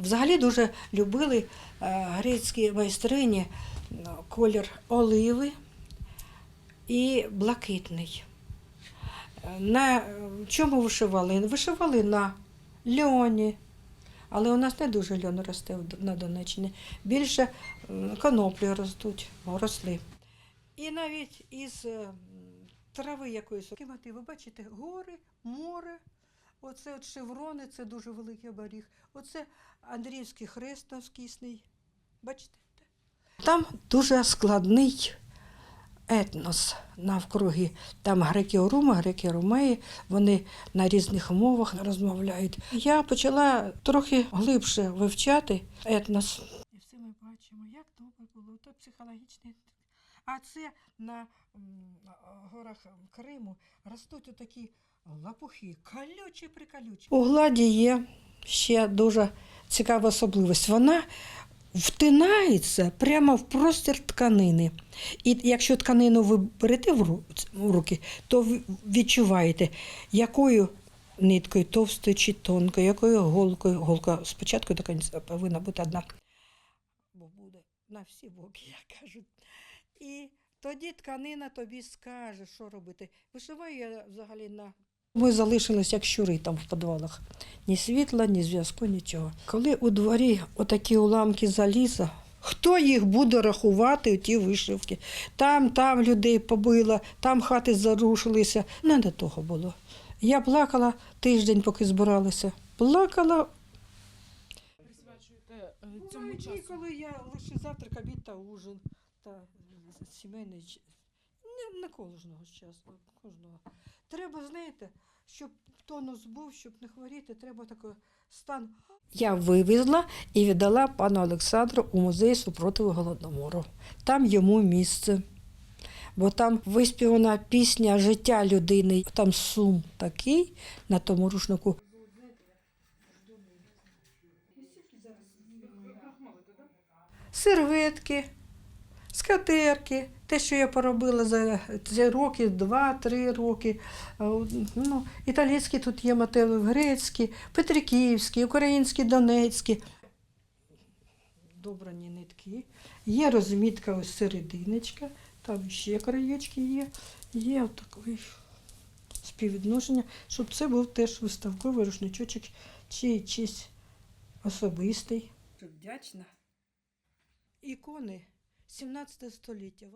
Взагалі дуже любили е, грецькі майстрині е, колір оливи і блакитний. На чому вишивали? Вишивали на льоні. Але у нас не дуже льон росте на Донеччині. Більше коноплі ростуть, росли. І навіть із трави якоїсь. Мотиви, бачите, гори, море. Оце от шеврони, це дуже великий оберіг. Оце Андріївський хрест навскісний. Бачите? Там дуже складний етнос навкруги. Там греки-оруми, греки-ромеї, вони на різних мовах розмовляють. Я почала трохи глибше вивчати етнос. І все ми бачимо, як добре було, то психологічний. А це на горах Криму ростуть отакі лапухи, колючі приколючі. У гладі є ще дуже цікава особливість. Вона втинається прямо в простір тканини. І якщо тканину ви берете в в руки, то ви відчуваєте, якою ниткою, товстою чи тонкою, якою голкою. Голка спочатку до кінця повинна бути одна. Бо буде на всі боки, як кажуть. І тоді тканина тобі скаже, що робити. Вишиваю я взагалі на. Ми залишились як щури там в підвалах. Ні світла, ні зв'язку, нічого. Коли у дворі отакі уламки заліза, хто їх буде рахувати, ті вишивки? Там, там людей побило, там хати зарушилися. Не до того було. Я плакала тиждень, поки збиралася. Плакала присвячуєте е, цьому дні, часу? коли я лише завтрак, обід та ужин та сімейний не, не кожного часу, кожного. Треба, знаєте, щоб тонус був, щоб не хворіти, треба такий стан. Я вивезла і віддала пану Олександру у музей супротиву Голодомору. Там йому місце. Бо там виспівана пісня життя людини, там сум такий на тому рушнику. серветки, скатерки, те, що я поробила за ці роки, два-три роки. Ну, італійські тут є мотиви, грецькі, петриківські, українські, донецькі. Добрані нитки. Є розмітка ось серединочка, там ще краєчки є. Є такий співвідношення, щоб це був теж виставковий рушничочок чи чийсь особистий. Вдячна ікони 17 століття.